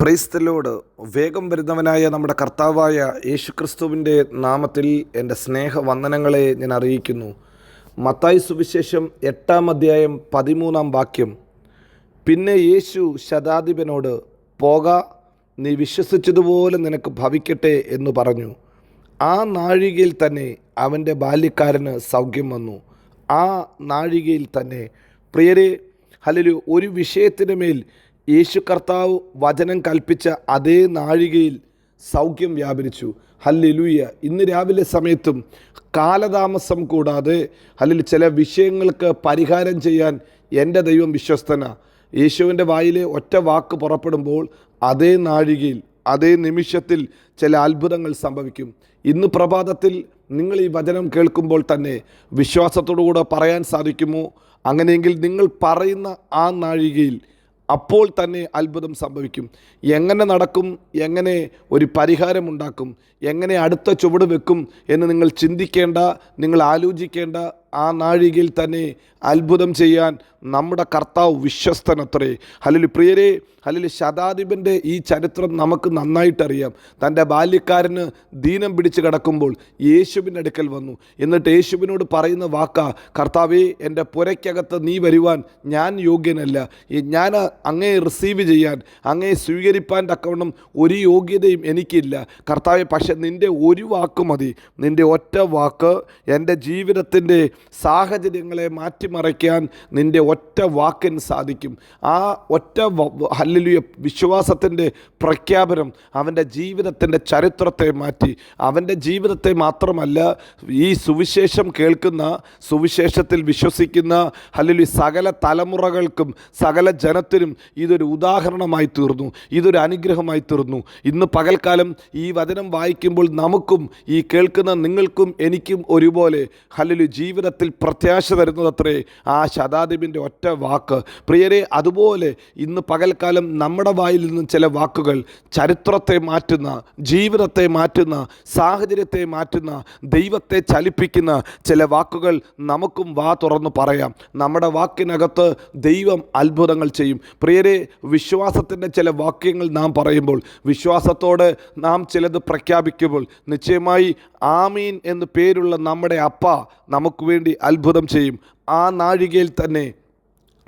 Praise the Lord വേഗം വരുന്നവനായ നമ്മുടെ കർത്താവായ യേശുക്രിസ്തുവിന്റെ നാമത്തിൽ എന്റെ സ്നേഹ വന്ദനങ്ങളെ ഞാൻ അറിയിക്കുന്നു. മത്തായി സുവിശേഷം എട്ടാം അധ്യായം പതിമൂന്നാം വാക്യം. പിന്നെ യേശു ശതാധിപനോട് പോക നീ വിശ്വസിച്ചതുപോലെ നിനക്ക് ഭവിക്കട്ടെ എന്ന് പറഞ്ഞു. ആ നാഴികയിൽ തന്നെ അവന്റെ ബാല്യക്കാരന് സൗഖ്യം വന്നു. ആ നാഴികയിൽ തന്നെ പ്രിയരെ അല്ലെങ്കിൽ ഒരു വിഷയത്തിന് മേൽ യേശു കർത്താവ് വചനം കൽപ്പിച്ച അതേ നാഴികയിൽ സൗഖ്യം വ്യാപരിച്ചു. ഹല്ലിലൂയ. ഇന്ന് രാവിലെ സമയത്തും കാലതാമസം കൂടാതെ അല്ലെങ്കിൽ ചില വിഷയങ്ങൾക്ക് പരിഹാരം ചെയ്യാൻ എന്റെ ദൈവം വിശ്വസ്തന. യേശുവിന്റെ വായിലെ ഒറ്റ വാക്ക് പുറപ്പെടുമ്പോൾ അതേ നാഴികയിൽ അതേ നിമിഷത്തിൽ ചില അത്ഭുതങ്ങൾ സംഭവിക്കും. ഇന്ന് പ്രഭാതത്തിൽ നിങ്ങൾ ഈ വചനം കേൾക്കുമ്പോൾ തന്നെ വിശ്വാസത്തോടുകൂടെ പറയാൻ സാധിക്കുമോ? അങ്ങനെയെങ്കിൽ നിങ്ങൾ പറയുന്ന ആ നാഴികയിൽ അപ്പോൾ തന്നെ അത്ഭുതം സംഭവിക്കും. എങ്ങനെ നടക്കും? എങ്ങനെ ഒരു പരിഹാരമുണ്ടാക്കും എങ്ങനെ അടുത്ത ചുവട് വെക്കും എന്ന് നിങ്ങൾ ചിന്തിക്കേണ്ട നിങ്ങൾ ആലോചിക്കേണ്ട ആ നാഴികയിൽ തന്നെ അത്ഭുതം ചെയ്യാൻ നമ്മുടെ കർത്താവ് വിശ്വസ്തനത്രേ. ഹലിൽ പ്രിയരെ ഹലിൽ ശതാധിപന്റെ ഈ ചരിത്രം നമുക്ക് നന്നായിട്ടറിയാം. തന്റെ ബാല്യക്കാരന് ദീനം പിടിച്ച് കിടക്കുമ്പോൾ യേശുവിന്റെ അടുക്കൽ വന്നു. എന്നിട്ട് യേശുവിനോട് പറയുന്ന വാക്ക കർത്താവേ എന്റെ പുരയ്ക്കകത്ത് നീ വരുവാൻ ഞാൻ യോഗ്യനല്ല. ഞാൻ അങ്ങേ റിസീവ് ചെയ്യാൻ അങ്ങേ സ്വീകരിപ്പാൻ തക്കവണ്ണം ഒരു യോഗ്യതയും എനിക്കില്ല. കർത്താവെ പക്ഷെ നിന്റെ ഒരു വാക്ക് മതി. നിന്റെ ഒറ്റ വാക്ക് എന്റെ ജീവിതത്തിന്റെ സാഹചര്യങ്ങളെ മാറ്റിമറിക്കാൻ നിന്റെ ഒറ്റ വാക്കിന് സാധിക്കും. ആ ഒറ്റ ഹല്ലിലുയ വിശ്വാസത്തിന്റെ പ്രഖ്യാപനം അവന്റെ ജീവിതത്തിന്റെ ചരിത്രത്തെ മാറ്റി. അവന്റെ ജീവിതത്തെ മാത്രമല്ല ഈ സുവിശേഷം കേൾക്കുന്ന സുവിശേഷത്തിൽ വിശ്വസിക്കുന്ന ഹല്ലുലി സകല തലമുറകൾക്കും സകല ജനത്തിനും ഇതൊരു ഉദാഹരണമായി തീർന്നു. ഇതൊരു അനുഗ്രഹമായി തീർന്നു. ഇന്ന് പകൽക്കാലം ഈ വചനം വായിക്കുമ്പോൾ നമുക്കും ഈ കേൾക്കുന്ന നിങ്ങൾക്കും എനിക്കും ഒരുപോലെ ഹല്ലുലി ജീവിതത്തിൽ പ്രത്യാശ തരുന്നതത്രേ ആ ശതാധിപിന്റെ ഒറ്റ വാക്ക്. പ്രിയരെ അതുപോലെ ഇന്ന് പകൽക്കാലം നമ്മുടെ വായിൽ നിന്നും ചില വാക്കുകൾ ചരിത്രത്തെ മാറ്റുന്ന ജീവിതത്തെ മാറ്റുന്ന സാഹചര്യത്തെ മാറ്റുന്ന ദൈവത്തെ ചലിപ്പിക്കുന്ന ചില വാക്കുകൾ നമുക്കും വാ തുറന്ന് പറയാം. നമ്മുടെ വാക്കിനകത്ത് ദൈവം അത്ഭുതങ്ങൾ ചെയ്യും. പ്രിയരെ വിശ്വാസത്തിന്റെ ചില വാക്യങ്ങൾ നാം പറയുമ്പോൾ വിശ്വാസത്തോടെ നാം ചിലത് പ്രഖ്യാപിക്കുമ്പോൾ നിശ്ചയമായി ആമീൻ എന്ന് പേരുള്ള നമ്മുടെ അപ്പ നമുക്ക് വേണ്ടി അത്ഭുതം ചെയ്യും. ആ നാഴികയിൽ തന്നെ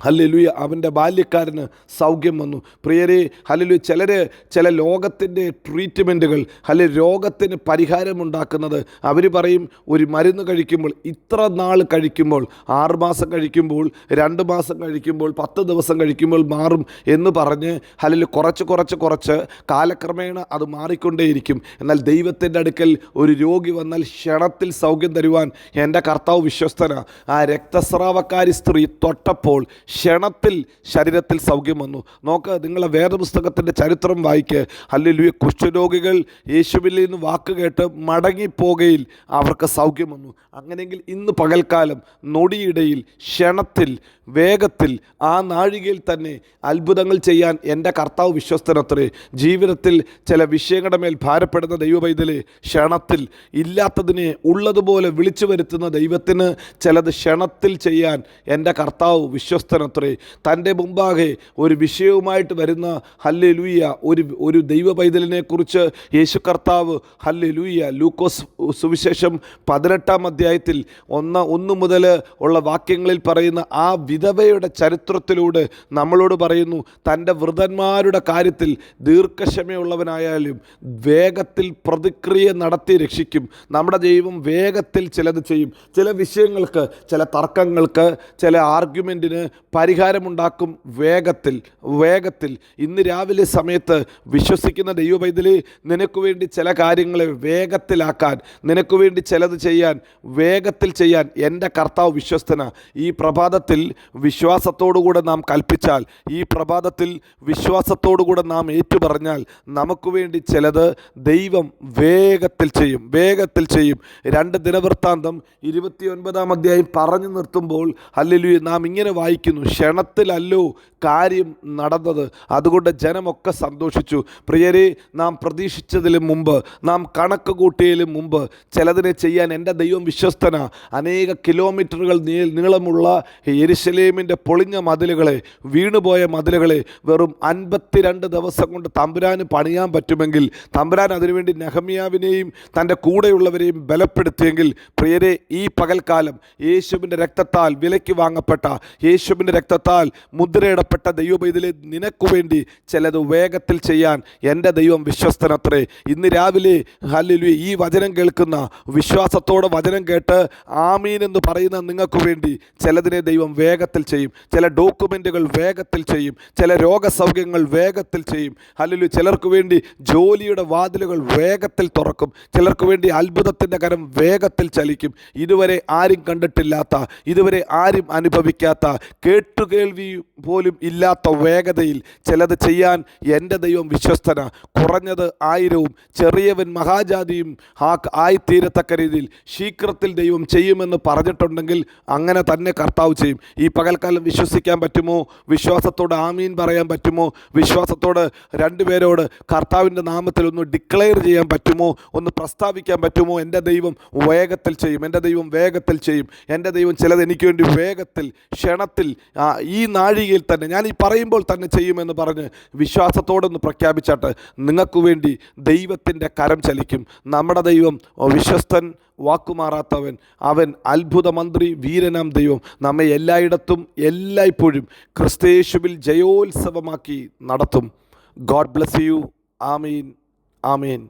ഹല്ലുയ അവന്റെ ബാല്യക്കാരന് സൗഖ്യം വന്നു. പ്രിയരെ ഹല്ലലു ചിലർ ചില ലോകത്തിന്റെ ട്രീറ്റ്മെന്റുകൾ അല്ലെ രോഗത്തിന് പരിഹാരമുണ്ടാക്കുന്നത്. അവർ പറയും ഒരു മരുന്ന് കഴിക്കുമ്പോൾ ഇത്ര നാൾ കഴിക്കുമ്പോൾ ആറ് മാസം കഴിക്കുമ്പോൾ രണ്ട് മാസം കഴിക്കുമ്പോൾ പത്ത് ദിവസം കഴിക്കുമ്പോൾ മാറും എന്ന് പറഞ്ഞ് ഹല്ലലു കുറച്ച് കുറച്ച് കുറച്ച് കാലക്രമേണ അത് മാറിക്കൊണ്ടേയിരിക്കും. എന്നാൽ ദൈവത്തിന്റെ അടുക്കൽ ഒരു രോഗി വന്നാൽ ക്ഷണത്തിൽ സൗഖ്യം തരുവാൻ എന്റെ കർത്താവ് വിശ്വസ്തന. ആ രക്തസ്രാവക്കാരി സ്ത്രീ തൊട്ടപ്പോൾ ക്ഷണത്തിൽ ശരീരത്തിൽ സൗഖ്യം വന്നു. നോക്ക് നിങ്ങളെ വേദപുസ്തകത്തിന്റെ ചരിത്രം വായിക്ക്. അല്ലെങ്കിൽ കുഷ്ഠരോഗികൾ യേശുവിൽ നിന്ന് വാക്ക് കേട്ട് മടങ്ങിപ്പോകയിൽ അവർക്ക് സൗഖ്യം വന്നു. അങ്ങനെയെങ്കിൽ ഇന്ന് പകൽക്കാലം നൊടിയിടയിൽ ക്ഷണത്തിൽ വേഗത്തിൽ ആ നാഴികയിൽ തന്നെ അത്ഭുതങ്ങൾ ചെയ്യാൻ എന്റെ കർത്താവ് വിശ്വസ്തനത്രേ. ജീവിതത്തിൽ ചില വിഷയങ്ങളുടെ മേൽ ഭാരപ്പെടുന്ന ദൈവപൈതലെ ക്ഷണത്തിൽ ഇല്ലാത്തതിനെ ഉള്ളതുപോലെ വിളിച്ചു വരുത്തുന്ന ദൈവത്തിന് ചിലത് ക്ഷണത്തിൽ ചെയ്യാൻ എന്റെ കർത്താവ് വിശ്വസ്തനത്രേ തന്റെ മുമ്പാകെ ഒരു വിഷയവുമായിട്ട് വരുന്ന ഹല്ലെ ലൂയ ഒരു ഒരു ദൈവ പൈതലിനെ കുറിച്ച് യേശു കർത്താവ് ഹല്ലെ ലൂയ ലൂക്കോസ് സുവിശേഷം പതിനെട്ടാം അധ്യായത്തിൽ ഒന്ന് ഒന്ന് മുതൽ ഉള്ള വാക്യങ്ങളിൽ പറയുന്ന ആ വിധവയുടെ ചരിത്രത്തിലൂടെ നമ്മളോട് പറയുന്നു തന്റെ വൃതന്മാരുടെ കാര്യത്തിൽ ദീർഘക്ഷമയുള്ളവനായാലും വേഗത്തിൽ പ്രതിക്രിയ നടത്തി രക്ഷിക്കും. നമ്മുടെ ദൈവം വേഗത്തിൽ ചിലത് ചെയ്യും. ചില വിഷയങ്ങൾക്ക് ചില തർക്കങ്ങൾക്ക് ചില ആർഗ്യുമെന്റിന് പരിഹാരമുണ്ടാക്കും വേഗത്തിൽ വേഗത്തിൽ. ഇന്ന് രാവിലെ സമയത്ത് വിശ്വസിക്കുന്ന ദൈവപൈതലി നിനക്ക് വേണ്ടി ചില കാര്യങ്ങളെ വേഗത്തിലാക്കാൻ നിനക്ക് വേണ്ടി ചിലത് ചെയ്യാൻ വേഗത്തിൽ ചെയ്യാൻ എന്റെ കർത്താവ് വിശ്വസ്തന. ഈ പ്രഭാതത്തിൽ വിശ്വാസത്തോടുകൂടെ നാം കൽപ്പിച്ചാൽ ഈ പ്രഭാതത്തിൽ വിശ്വാസത്തോടുകൂടെ നാം ഏറ്റുപറഞ്ഞാൽ നമുക്ക് വേണ്ടി ചിലത് ദൈവം വേഗത്തിൽ ചെയ്യും വേഗത്തിൽ ചെയ്യും. രണ്ട് ദിനവൃത്താന്തം ഇരുപത്തിയൊൻപതാം അധ്യായം പറഞ്ഞു നിർത്തുമ്പോൾ അല്ലെങ്കിൽ നാം ഇങ്ങനെ വായിക്കുന്നു. ക്ഷണത്തിലല്ലോ കാര്യം നടന്നത്. അതുകൊണ്ട് ജനമൊക്കെ സന്തോഷിച്ചു. പ്രിയരെ നാം പ്രതീക്ഷിച്ചതിലും മുമ്പ് നാം കണക്ക് കൂട്ടിയതിലും മുമ്പ് ചിലതിനെ ചെയ്യാൻ എന്റെ ദൈവം വിശ്വസ്തന. അനേക കിലോമീറ്ററുകൾ നീളമുള്ള എരിശലേമിന്റെ പൊളിഞ്ഞ മതിലുകളെ വീണുപോയ മതിലുകളെ വെറും അൻപത്തിരണ്ട് ദിവസം കൊണ്ട് തമ്പുരാന് പണിയാൻ പറ്റുമെങ്കിൽ തമ്പുരാൻ അതിനുവേണ്ടി നെഹമ്യാവിനെയും തന്റെ കൂടെയുള്ളവരെയും ബലപ്പെടുത്തിയെങ്കിൽ പ്രിയരെ ഈ പകൽക്കാലം യേശുവിന്റെ രക്തത്താൽ വിലയ്ക്ക് വാങ്ങപ്പെട്ട യേശുവിന്റെ രക്തത്താൽ മുദ്രയിടപ്പെട്ട ഇതിൽ നിനക്കു വേണ്ടി ചിലത് വേഗത്തിൽ ചെയ്യാൻ എന്റെ ദൈവം വിശ്വസ്തനത്രേ. ഇന്ന് രാവിലെ ഹല്ലേലൂയ ഈ വചനം കേൾക്കുന്ന വിശ്വാസത്തോടെ വചനം കേട്ട് ആമീൻ എന്ന് പറയുന്ന നിങ്ങൾക്ക് വേണ്ടി ചിലതിനെ ദൈവം വേഗത്തിൽ ചെയ്യും. ചില ഡോക്യുമെന്റുകൾ വേഗത്തിൽ ചെയ്യും. ചില രോഗസൗഖ്യങ്ങൾ വേഗത്തിൽ ചെയ്യും. അല്ലെങ്കിൽ ചിലർക്ക് വേണ്ടി ജോലിയുടെ വാതിലുകൾ വേഗത്തിൽ തുറക്കും. ചിലർക്ക് വേണ്ടി അത്ഭുതത്തിന്റെ കരം വേഗത്തിൽ ചലിക്കും. ഇതുവരെ ആരും കണ്ടിട്ടില്ലാത്ത ഇതുവരെ ആരും അനുഭവിക്കാത്ത കേട്ടുകേൾവി പോലും ഇല്ലാത്ത വേഗതയിൽ ചിലത് ചെയ്യാൻ എന്റെ ദൈവം വിശ്വസ്തന. കുറഞ്ഞത് ആയിരവും ചെറിയവൻ മഹാജാതിയും ആ ആയിത്തീരത്തക്ക രീതിയിൽ ശീക്രത്തിൽ ദൈവം ചെയ്യുമെന്ന് പറഞ്ഞിട്ടുണ്ടെങ്കിൽ അങ്ങനെ തന്നെ കർത്താവ് ചെയ്യും. ഈ പകൽക്കാലം വിശ്വസിക്കാൻ പറ്റുമോ? വിശ്വാസത്തോട് ആമീൻ പറയാൻ പറ്റുമോ? വിശ്വാസത്തോട് രണ്ടുപേരോട് കർത്താവിന്റെ നാമത്തിൽ ഒന്ന് ഡിക്ലെയർ ചെയ്യാൻ പറ്റുമോ? ഒന്ന് പ്രസ്താവിക്കാൻ പറ്റുമോ? എന്റെ ദൈവം വേഗത്തിൽ ചെയ്യും. എന്റെ ദൈവം വേഗത്തിൽ ചെയ്യും. എന്റെ ദൈവം ചിലത് എനിക്ക് വേണ്ടി വേഗത്തിൽ ക്ഷണത്തിൽ ഈ നാഴികയിൽ തന്നെ ഞാൻ ഈ പറയുമ്പോൾ തന്നെ ചെയ്യുമെന്ന് പറഞ്ഞ് വിശ്വാസത്തോടൊന്ന് പ്രഖ്യാപിച്ചാട്ട് നിങ്ങൾക്ക് വേണ്ടി ദൈവത്തിന്റെ കരം ചലിക്കും. നമ്മുടെ ദൈവം വിശ്വസ്തൻ വാക്കുമാറാത്തവൻ അവൻ അത്ഭുത മന്ത്രി വീരനാം ദൈവം. നമ്മെ എല്ലായിടത്തും എല്ലായ്പ്പോഴും ക്രിസ്തേശുവിൽ ജയോത്സവമാക്കി നടത്തും. ഗോഡ് ബ്ലസ് യു ആമീൻ. ആമീൻ.